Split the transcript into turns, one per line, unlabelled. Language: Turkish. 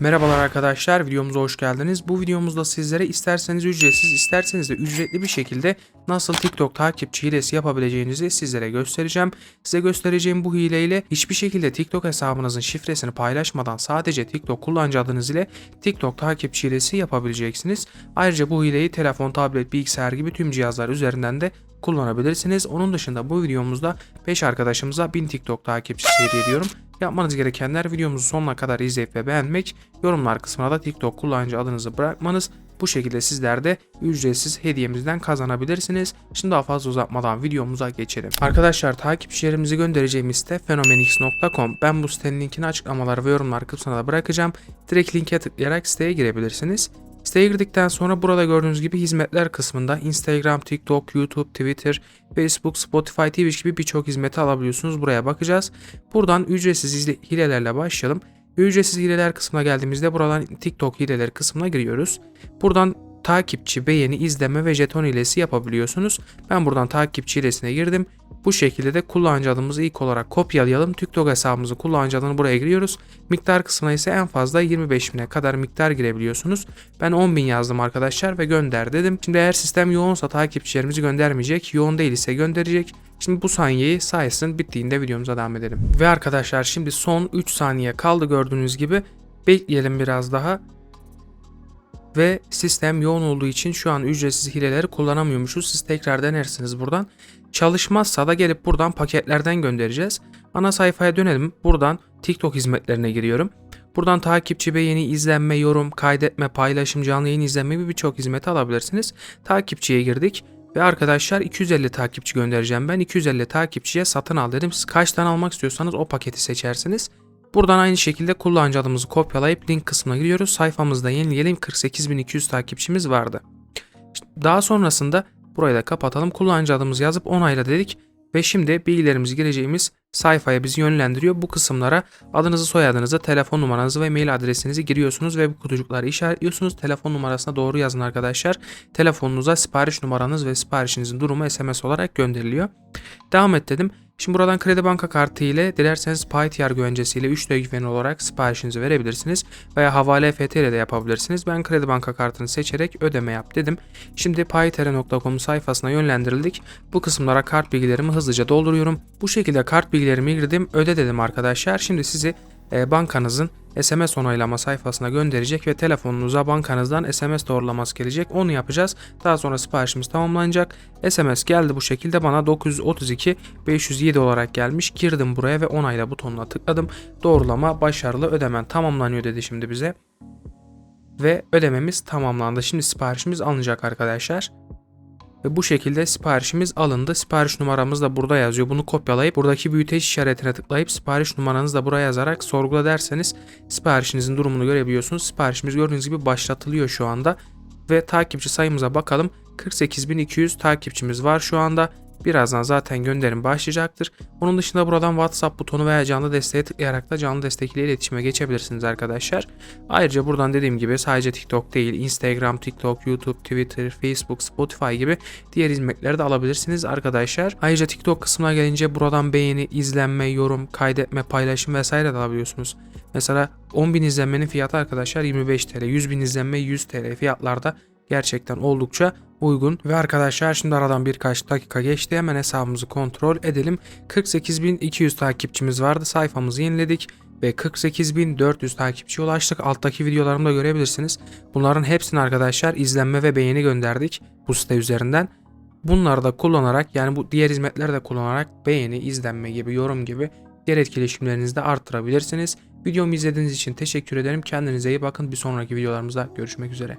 Merhabalar arkadaşlar, videomuza hoş geldiniz. Bu videomuzda sizlere isterseniz ücretsiz, isterseniz de ücretli bir şekilde nasıl TikTok takipçi hilesi yapabileceğinizi sizlere göstereceğim. Size göstereceğim bu hileyle hiçbir şekilde TikTok hesabınızın şifresini paylaşmadan sadece TikTok kullanıcı adınız ile TikTok takipçi hilesi yapabileceksiniz. Ayrıca bu hileyi telefon, tablet, bilgisayar gibi tüm cihazlar üzerinden de kullanabilirsiniz. Onun dışında bu videomuzda 5 arkadaşımıza 1000 TikTok takipçisi hediye ediyorum. Yapmanız gerekenler videomuzu sonuna kadar izleyip ve beğenmek, yorumlar kısmına da TikTok kullanıcı adınızı bırakmanız. Bu şekilde sizler de ücretsiz hediyemizden kazanabilirsiniz. Şimdi daha fazla uzatmadan videomuza geçelim. Arkadaşlar takipçilerimizi göndereceğimiz site fenomenix.com. Ben bu sitenin linkini açıklamalar ve yorumlar kısmına da bırakacağım. Direkt linke tıklayarak siteye girebilirsiniz. Siteye girdikten sonra burada gördüğünüz gibi hizmetler kısmında Instagram, TikTok, YouTube, Twitter, Facebook, Spotify TV gibi birçok hizmeti alabiliyorsunuz. Buraya bakacağız. Buradan ücretsiz hilelerle başlayalım. Ücretsiz hileler kısmına geldiğimizde buradan TikTok hileleri kısmına giriyoruz. Buradan takipçi, beğeni, izleme ve jeton hilesi yapabiliyorsunuz. Ben buradan takipçi hilesine girdim. Bu şekilde de kullanıcı adımızı ilk olarak kopyalayalım. TikTok hesabımızı kullanıcı adını buraya giriyoruz. Miktar kısmına ise en fazla 25 bine kadar miktar girebiliyorsunuz. Ben 10 bin yazdım arkadaşlar ve gönder dedim. Şimdi eğer sistem yoğunsa takipçilerimizi göndermeyecek. Yoğun değil ise gönderecek. Şimdi bu saniyeyi saysın bittiğinde videomuza devam edelim. Ve arkadaşlar şimdi son 3 saniye kaldı gördüğünüz gibi. Bekleyelim biraz daha. Ve sistem yoğun olduğu için şu an ücretsiz hileleri kullanamıyormuşuz. Siz tekrar denersiniz buradan. Çalışmazsa da gelip buradan paketlerden göndereceğiz. Ana sayfaya dönelim. Buradan TikTok hizmetlerine giriyorum. Buradan takipçi, beğeni, izlenme, yorum, kaydetme, paylaşım, canlı yayın izlenme gibi birçok hizmeti alabilirsiniz. Takipçiye girdik. Ve arkadaşlar 250 takipçi göndereceğim ben. 250 takipçiye satın al dedim. Siz kaç tane almak istiyorsanız o paketi seçersiniz. Buradan aynı şekilde kullanıcı adımızı kopyalayıp link kısmına giriyoruz. Sayfamızda yenileyelim 48.200 takipçimiz vardı. Daha sonrasında burayı da kapatalım. Kullanıcı adımızı yazıp onayla dedik. Ve şimdi bilgilerimizi gireceğimiz sayfaya bizi yönlendiriyor. Bu kısımlara adınızı, soyadınızı, telefon numaranızı ve mail adresinizi giriyorsunuz ve bu kutucukları işaretliyorsunuz. Telefon numarasına doğru yazın arkadaşlar. Telefonunuza sipariş numaranız ve siparişinizin durumu SMS olarak gönderiliyor. Devam et dedim. Şimdi buradan kredi banka kartı ile dilerseniz PayTR güvencesiyle 3 de güveni olarak siparişinizi verebilirsiniz. Veya havale FT ile de yapabilirsiniz. Ben kredi banka kartını seçerek ödeme yap dedim. Şimdi paytr.com sayfasına yönlendirildik. Bu kısımlara kart bilgilerimi hızlıca dolduruyorum. Bu şekilde kart bilgilerimi girdim. Öde dedim arkadaşlar. Şimdi sizi e, bankanızın SMS onaylama sayfasına gönderecek ve telefonunuza bankanızdan SMS doğrulaması gelecek. Onu yapacağız. Daha sonra siparişimiz tamamlanacak. SMS geldi bu şekilde bana 932 507 olarak gelmiş. Girdim buraya ve onayla butonuna tıkladım. Doğrulama başarılı ödemen tamamlanıyor dedi şimdi bize. Ve ödememiz tamamlandı. Şimdi siparişimiz alınacak arkadaşlar. Ve bu şekilde siparişimiz alındı. Sipariş numaramız da burada yazıyor. Bunu kopyalayıp buradaki büyüteç işaretine tıklayıp sipariş numaranızı da buraya yazarak sorgula derseniz siparişinizin durumunu görebiliyorsunuz. Siparişimiz gördüğünüz gibi başlatılıyor şu anda. Ve takipçi sayımıza bakalım. 48.200 takipçimiz var şu anda. Birazdan zaten gönderim başlayacaktır. Onun dışında buradan WhatsApp butonu veya canlı desteğe tıklayarak da canlı destek ile iletişime geçebilirsiniz arkadaşlar. Ayrıca buradan dediğim gibi sadece TikTok değil Instagram, TikTok, YouTube, Twitter, Facebook, Spotify gibi diğer hizmetleri de alabilirsiniz arkadaşlar. Ayrıca TikTok kısmına gelince buradan beğeni, izlenme, yorum, kaydetme, paylaşım vesaire de alabiliyorsunuz. Mesela 10.000 izlenmenin fiyatı arkadaşlar 25 TL, 100.000 izlenme 100 TL fiyatlarda gerçekten oldukça uygun. Ve arkadaşlar şimdi aradan birkaç dakika geçti. Hemen hesabımızı kontrol edelim. 48.200 takipçimiz vardı. Sayfamızı yeniledik ve 48.400 takipçiye ulaştık. Alttaki videolarımda görebilirsiniz. Bunların hepsini arkadaşlar izlenme ve beğeni gönderdik bu site üzerinden. Bunları da kullanarak yani bu diğer hizmetleri de kullanarak beğeni, izlenme gibi, yorum gibi diğer etkileşimlerinizi de arttırabilirsiniz. Videomu izlediğiniz için teşekkür ederim. Kendinize iyi bakın. Bir sonraki videolarımızda görüşmek üzere.